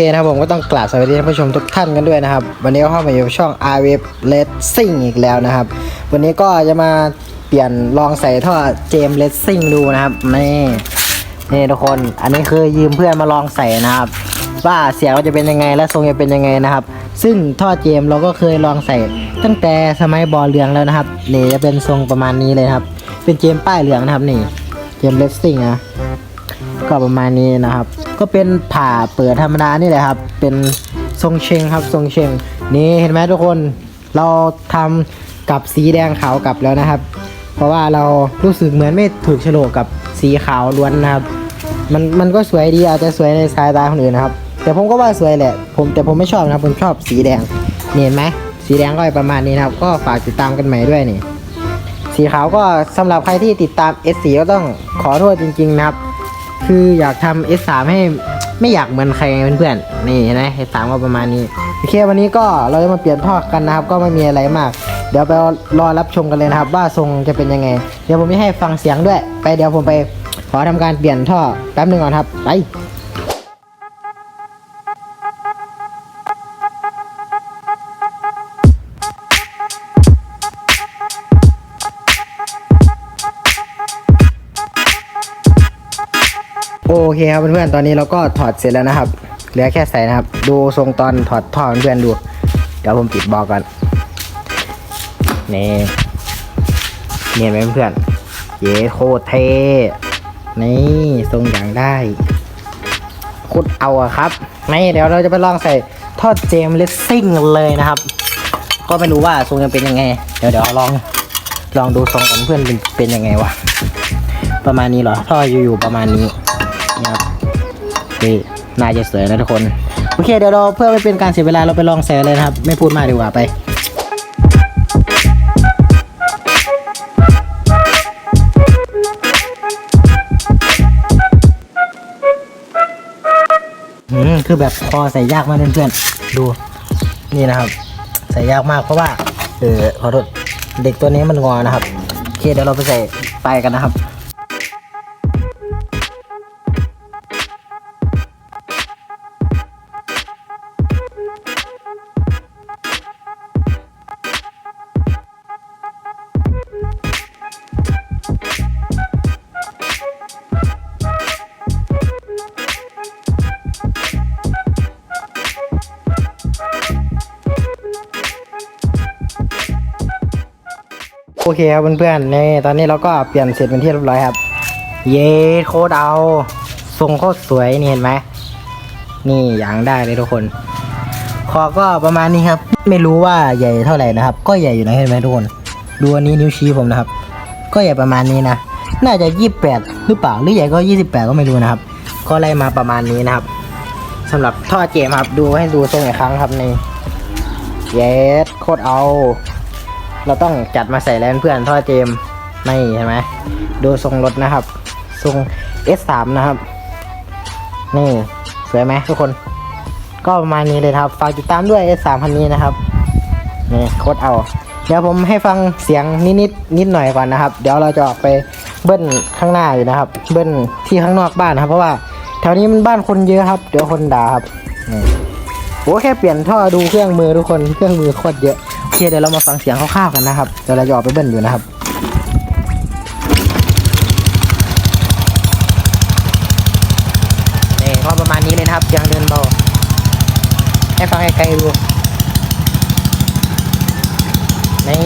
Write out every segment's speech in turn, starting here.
เคนะครับผมก็ต้องกราบสวัสดีท่านผู้ชมทุกท่านกันด้วยนะครับ วันนี้ก็เข้ามาอยู่ช่อง r w a v Racing อีกแล้วนะครับ วันนี้ก็จะมาเปลี่ยนลองใส่ท่อเจมเลสซิ่งดูนะครับนี่นี่ทุกคนอันนี้คือยืมเพื่อนมาลองใส่นะครับ ว่าเสียงก็จะเป็นยังไงและทรงจะเป็นยังไงนะครับ ซึ่งท่อเจมเราก็เคยลองใส่ ตั้งแต่สมัยบอลเรืองแล้วนะครับนี่จะเป็นทรงประมาณนี้เลยครับ เป็นเจมป้ายเหลืองนะครับนี่เจมเลสซิ่งนะ ก็ประมาณนี้นะครับ ก็เป็นผ่าเปิดธรรมดานี่แหละครับ เป็นทรงเชงครับทรงเชงนี่เห็นไหมทุกคนเราทำกับสีแดงขาวกลับแล้วนะครับ เพราะว่าเรารู้สึกเหมือนไม่ถูกโฉลกกับสีขาวล้วนนะครับ มันมันก็สวยดีอาจจะสวยในสายตาคนอื่นนะครับ แต่ผมก็ว่าสวยแหละ ผมแต่ผมไม่ชอบนะครับ ผมชอบสีแดงเห็นไหมสีแดงก็ประมาณนี้นะครับ ก็ฝากติดตามกันใหม่ด้วยนี่สีขาวก็สำหรับใครที่ติดตาม S4 ก็ต้องขอโทษจริง ๆ นะครับ คืออยากทำ S3 ให้ไม่อยากเหมือนใครเพื่อนๆนี่เห็นไหม S3 ก็ประมาณนี้โอเควันนี้ก็เราจะมาเปลี่ยนท่อกันนะครับ ก็ไม่มีอะไรมาก เดี๋ยวไปรอรับชมกันเลยนะครับ ว่าทรงจะเป็นยังไง เดี๋ยวผมจะให้ฟังเสียงด้วย ไปเดี๋ยวผมไปขอทำการเปลี่ยนท่อแป๊บหนึงก่อนครับไป โอเคครับเพื่อนๆ ตอนนี้เราก็ถอดเสร็จแล้วนะครับ เหลือแค่ใส่นะครับ ดูทรงตอนถอดท่อเพื่อนๆดู เดี๋ยวผมปิดบอกก่อน นี่เนียนไหมเพื่อนๆเย้โคตรเท่ นี่ทรงอย่างได้คตรเอาอะครับนี่เดี๋ยวเราจะไปลองใส่ทอดเจมเลสซิ่งเลยนะครับ ก็ไม่รู้ว่าทรงจะเป็นยังไง เดี๋ยวเดี๋ยวลองลองดูทรงกันเพื่อนเป็นเป็นยังไงวะ ประมาณนี้เหรอท่ออยู่ๆประมาณนี้ นี่น่าจะสวยนะทุกคน โอเคเดี๋ยวเราเพื่อไม่เป็นการเสียเวลาเราไปลองใส่เลยนะครับ ไม่พูดมากดีกว่าไปอืมคือแบบพอใส่ยากมากเพื่อนๆดูนี่นะครับ ใส่ยากมากเพราะว่าเออขอโทษเด็กตัวนี้มันงอนะครับโอเคเดี๋ยวเราไปใส่ไปกันนะครับ โอเคครับเพื่อนๆนี่ตอนนี้เราก็เปลี่ยนเสร็จเป็นที่เรียบร้อยครับ เย้โคตรเอาทรงโคตรสวยนี่เห็นไหมนี่อย่างได้เลยทุกคนคอก็ประมาณนี้ครับ ไม่รู้ว่าใหญ่เท่าไหร่นะครับ ก็ใหญ่อยู่นะเห็นไหมทุกคนดูอันนี้นิ้วชี้ผมนะครับ ก็ใหญ่ประมาณนี้นะน่าจะยี่สิบแปดหรือเปล่าหรือใหญ่ก็ยี่สิบแปดก็ไม่รู้นะครับ ก็ไล่มาประมาณนี้นะครับสำหรับท่อเจมครับดูให้ดูทรงอีกครั้งครับนี่เย้โคตรเอา เราต้องจัดมาใส่แล้วเพื่อนท่อเจมไม่เห็นไหมดูทรงรถนะครับ ทรง S3 นะครับ นี่ สวยไหมทุกคน ก็ประมาณนี้เลยครับ ฝากติดตามด้วย S3 คันนี้นะครับ นี่โคตรเอา เดี๋ยวผมให้ฟังเสียงนิดนิดนิดหน่อยก่อนนะครับ เดี๋ยวเราจะออกไปเบิ้ลข้างหน้าอยู่นะครับ เบิ้ลที่ข้างนอกบ้านนะครับ เพราะว่าแถวนี้มันบ้านคนเยอะครับ เดี๋ยวคนด่าครับนี่โอ้แค่เปลี่ยนท่อดูเครื่องมือทุกคน เครื่องมือโคตรเยอะ เคเดี๋ยวเรามาฟังเสียงคร่าวๆกันนะครับเดี๋ยวเราจะออกไปเบิ้ลอยู่นะครับนี่ก็ประมาณนี้เลยนะครับเสียงเดินเบาให้ฟังไกลๆดูนี่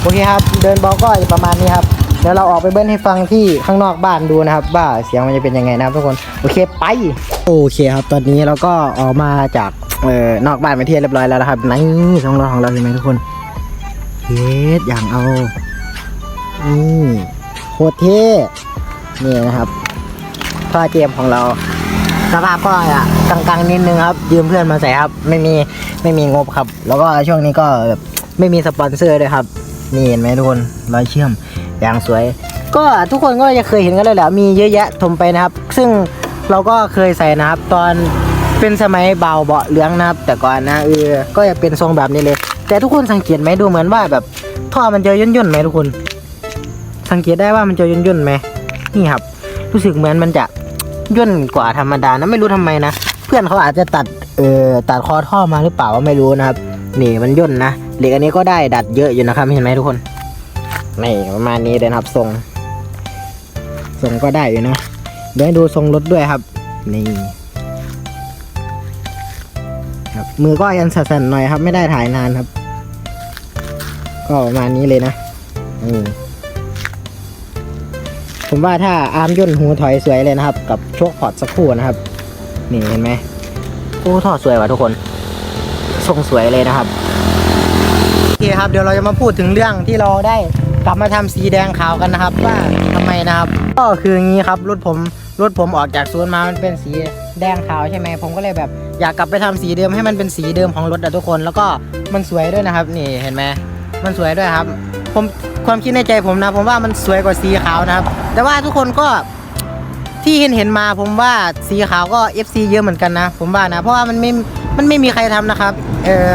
โอเคครับ เดินเบาก็ประมาณนี้ครับ เดี๋ยวเราออกไปเบิ้ลให้ฟังที่ข้างนอกบ้านดูนะครับ ว่าเสียงมันจะเป็นยังไงนะครับทุกคนโอเคไปโอเคครับ ตอนนี้เราก็ออกมาจากเอ่อนอกบ้านไปเที่ยวเรียบร้อยแล้วนะครับนี่ช่องรถของเราเห็นไหมทุกคนเฮ็ดอย่างเอานี่โคตรเท่นี่นะครับท่อเจมของเราสภาพก็อะกลางๆนิดนึงครับ ยืมเพื่อนมาใส่ครับ ไม่มีไม่มีงบครับ แล้วก็ช่วงนี้ก็แบบไม่มีสปอนเซอร์ด้วยครับนี่เห็นไหมทุกคนรอยเชื่อม อย่างสวย ก็ทุกคนก็จะเคยเห็นกันแล้วแหละมีเยอะแยะทมไปนะครับ ซึ่งเราก็เคยใส่นะครับ ตอนเป็นสมัยเบาเบาเหลืองนะครับ แต่ก่อนนะเออก็จะเป็นทรงแบบนี้เลย แต่ทุกคนสังเกตไหมดูเหมือนว่าแบบท่อมันจะย่นย่นไหมทุกคน สังเกตได้ว่ามันจะย่นย่นไหมนี่ครับ รู้สึกเหมือนมันจะย่นกว่าธรรมดานะไม่รู้ทำไมนะเพื่อนเขาอาจจะตัดเอ่อตัดคอท่อมาหรือเปล่าว่าไม่รู้นะครับนี่มันย่นนะเหล็กอันนี้ก็ได้ดัดเยอะอยู่นะครับเห็นไหมทุกคน นี่ประมาณนี้เลยครับทรงทรงก็ได้อยู่นะเดี๋ยวดูทรงรถด้วยครับนี่ครับมือก็ยังสั่นๆหน่อยครับ ไม่ได้ถ่ายนานครับ ก็ประมาณนี้เลยนะอืมผมว่าถ้าอาร์มย่นหูถอยสวยเลยนะครับ กับโชคพอร์ตสักครู่นะครับ นี่เห็นไหมโอ้ท่อสวยว่ะทุกคนทรงสวยเลยนะครับโอเคครับเดี๋ยวเราจะมาพูดถึงเรื่องที่เราได้ กลับมาทำสีแดงขาวกันนะครับ ว่าทำไมนะครับ ก็คืออย่างนี้ครับรถผมรถผมออกจากศูนย์มามันเป็นสีแดงขาวใช่ไหมผมก็เลยแบบอยากกลับไปทำสีเดิมให้มันเป็นสีเดิมของรถอะทุกคน แล้วก็มันสวยด้วยนะครับ นี่เห็นไหมมันสวยด้วยครับ ผมความคิดในใจผมนะ ผมว่ามันสวยกว่าสีขาวนะครับ แต่ว่าทุกคนก็ที่เห็นเห็นมาผมว่าสีขาวก็ FC เยอะเหมือนกันนะ ผมว่านะ เพราะว่ามันไม่มันไม่มีใครทำนะครับเออ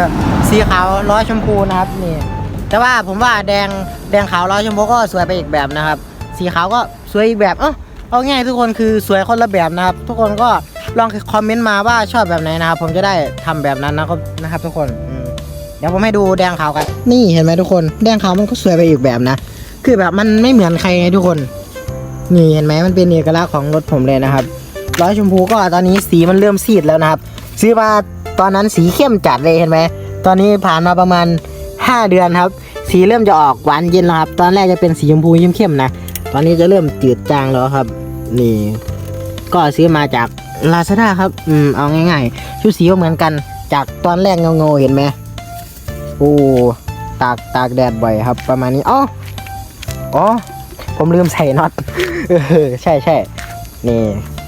สีขาวล้อชมพูนะครับนี่ แต่ว่าผมว่าแดงแดงขาวล้อยชมพูก็สวยไปอีกแบบนะครับ สีขาวก็สวยอีกแบบเออเอาง่ายทุกคนคือสวยคนละแบบนะครับ ทุกคนก็ลองคอมเมนต์มาว่าชอบแบบไหนนะครับ ผมจะได้ทำแบบนั้นนะครับนะครับ ทุกคนเดี๋ยวผมให้ดูแดงขาวกันนี่เห็นไหมทุกคน แดงขาวมันก็สวยไปอีกแบบนะ คือแบบมันไม่เหมือนใครไงทุกคน นี่เห็นไหมมันเป็นเอกลักษณ์ของรถผมเลยนะครับร้อยชมพูก็ตอนนี้สีมันเริ่มซีดแล้วนะครับ ซื้อมาตอนนั้นสีเข้มจัดเลยเห็นไหมตอนนี้ผ่านมาประมาณ 5 เดือนครับ สีเริ่มจะออกหวานเย็นแล้วครับ ตอนแรกจะเป็นสีชมพูเข้มๆนะ ตอนนี้จะเริ่มจืดจางแล้วครับ นี่ ก็ซื้อมาจากลาซาด้าครับ อืม เอาง่ายๆ ชุดสีก็เหมือนกัน จากตอนแรกเงาๆเห็นไหมโอ้ตากตากแดดบ่อยครับ ประมาณนี้อ๋ออ๋อ ผมลืมใส่น็อต เออ ใช่ใช่นี่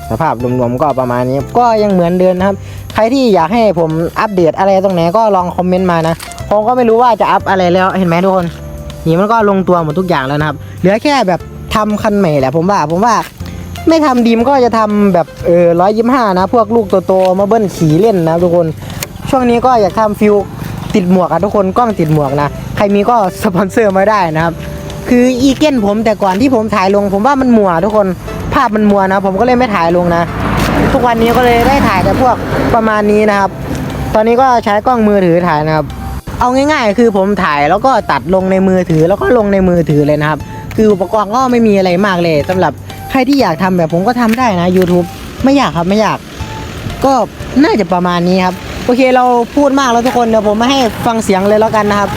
สภาพรวมๆก็ประมาณนี้ ก็ยังเหมือนเดิมนะครับ ใครที่อยากให้ผมอัปเดตอะไรตรงไหนก็ลองคอมเมนต์มานะผมก็ไม่รู้ว่าจะอัพอะไรแล้วเห็นไหมทุกคนนี่มันก็ลงตัวหมดทุกอย่างแล้วนะครับ เหลือแค่แบบทำคันใหม่แหละผมว่าผมว่าไม่ทำดีมก็จะทำแบบเออร้อยยี่ห้านะ พวกลูกโตๆมาเบิ้ลขี่เล่นนะทุกคน ช่วงนี้ก็อยากทำฟิลติดหมวกอะทุกคนกล้องติดหมวกนะใครมีก็สปอนเซอร์มาได้นะครับ คืออีเก้นผมแต่ก่อนที่ผมถ่ายลง ผมว่ามันมัวทุกคนภาพมันมัวนะ ผมก็เลยไม่ถ่ายลงนะ ทุกวันนี้ก็เลยได้ถ่ายแต่พวกประมาณนี้นะครับ ตอนนี้ก็ใช้กล้องมือถือถ่ายนะครับ เอาง่าย ๆ คือผมถ่ายแล้วก็ตัดลงในมือถือแล้วก็ลงในมือถือเลยนะครับ คืออุปกรณ์ก็ไม่มีอะไรมากเลยสำหรับใครที่อยากทำแบบผมก็ทำได้นะ YouTube ไม่อยากครับไม่อยาก ก็น่าจะประมาณนี้ครับโอเคเราพูดมากแล้วทุกคนเดี๋ยวผมมาให้ฟังเสียงเลยแล้วกันนะครับ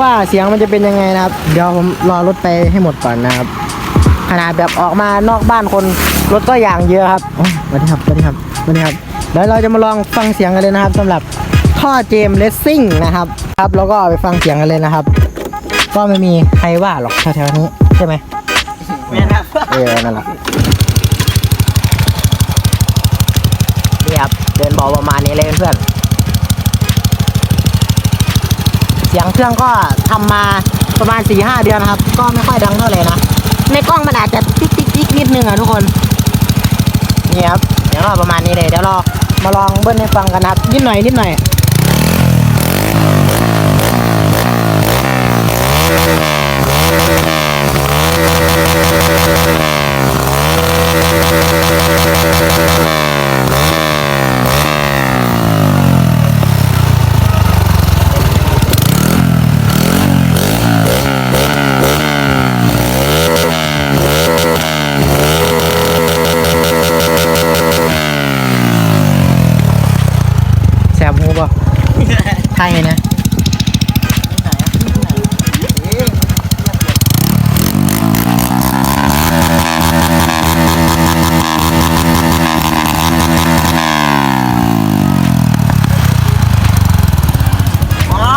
ว่าเสียงมันจะเป็นยังไงนะครับ เดี๋ยวผมรอรถไปให้หมดก่อนนะครับขนาดแบบออกมานอกบ้านคน รถก็อย่างเยอะครับโอ้ยสวัสดีครับสวัสดีครับสวัสดีครับเดี๋ยวเราจะมาลองฟังเสียงกันเลยนะครับสำหรับท่อเจมเลสซิ่งนะครับ ครับแล้วก็ไปฟังเสียงกันเลยนะครับ ก็ไม่มีใครว่าหรอกแถวๆนี้ใช่ไหมไม่ครับเออนั่นแหละนี่ครับเดินเบาประมาณนี้เลยเพื่อนๆเสียงเครื่องก็ทำมาประมาณ4ีหเดือนครับ ก็ไม่ค่อยดังเท่าไหร่นะในกล้องมันอาจจะติ๊กติ๊กติ๊กนิดนึงอะทุกคน นี่ครับเดี๋ยวรอประมาณนี้เลยเดี๋ยวเรามาลองเบิ้ลให้ฟังกันนะครับนิดหน่อยนิดหน่อย ใช่นะ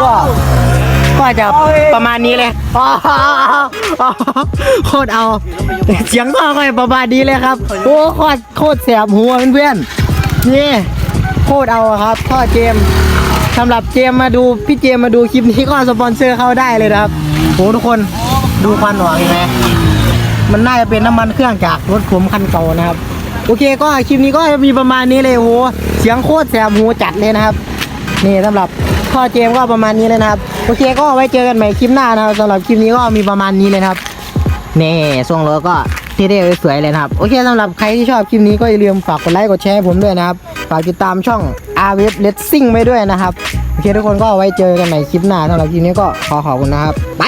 ก็ก็จะประมาณนี้เลยโคตรเอา เสียงก็ค่อยประมาณนี้เลยครับ โอ้โคตรโคตรแสบหัวเพื่อนๆนี่โคตรเอาครับพ่อเจม สำหรับเจมมาดูพี่เจมมาดูคลิปนี้ก็สปอนเซอร์เข้าได้เลยนะครับโหทุกคนดูควันหวานไหมมันน่าจะเป็นน้ำมันเครื่องจากรถผมคันเก่านะครับโอเคก็คลิปนี้ก็จะมีประมาณนี้เลยโหเสียงโคตรแสบหูจัดเลยนะครับ นี่สำหรับท่อเจมก็ประมาณนี้เลยนะครับโอเคก็ไว้เจอกันใหม่คลิปหน้านะครับสำหรับคลิปนี้ก็มีประมาณนี้เลยครับนี่ทรงรถก็เท่ๆสวยๆเลยนะครับ โอเคสำหรับใครที่ชอบคลิปนี้ก็อย่าลืมฝากกดไลค์กดแชร์ให้ผมด้วยนะครับ ฝากติดตามช่อง r w e b Racing ไว้ด้วยนะครับ โอเคทุกคนก็ไว้เจอกันใหม่คลิปหน้าสำหรับคลิปนี้ก็ขอขอบคุณนะครับ ไป